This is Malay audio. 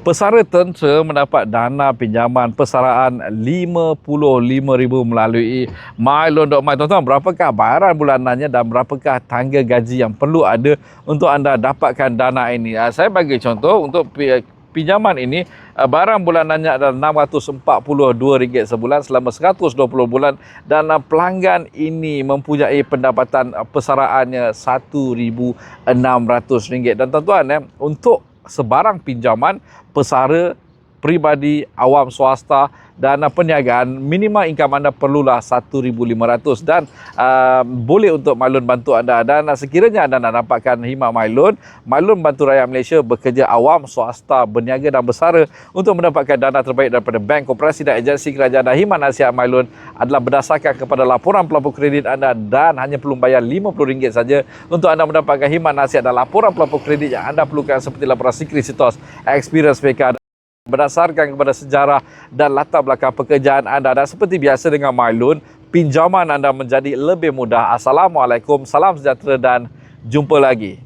Pesara tentera mendapat dana pinjaman persaraan RM55,000 melalui MyLoan.my. Tuan-tuan, berapakah bayaran bulanannya dan berapakah tangga gaji yang perlu ada untuk anda dapatkan dana ini? Ah, Saya bagi contoh untuk pi- pinjaman ini, ah, barang bulanannya adalah RM642 sebulan selama 120 bulan dan ah, pelanggan ini mempunyai pendapatan persaraannya RM1,600. Dan tuan-tuan, eh, untuk sebarang pinjaman pesara pribadi, awam swasta dan uh, perniagaan minimum income anda perlulah 1500 dan uh, boleh untuk MyLoan bantu anda. Dan uh, sekiranya anda nak dapatkan himat MyLoan MyLoan bantu rakyat Malaysia bekerja awam swasta berniaga dan bersara untuk mendapatkan dana terbaik daripada bank koperasi dan agensi kerajaan. Dan himat nasihat MyLoan adalah berdasarkan kepada laporan pelapor kredit anda dan hanya perlu bayar RM50 saja untuk anda mendapatkan himat nasihat dan laporan pelapor kredit yang anda perlukan seperti laporan Sikri Sitos, Experience PK berdasarkan kepada sejarah dan latar belakang pekerjaan anda dan seperti biasa dengan MyLoan, pinjaman anda menjadi lebih mudah. Assalamualaikum, salam sejahtera dan jumpa lagi.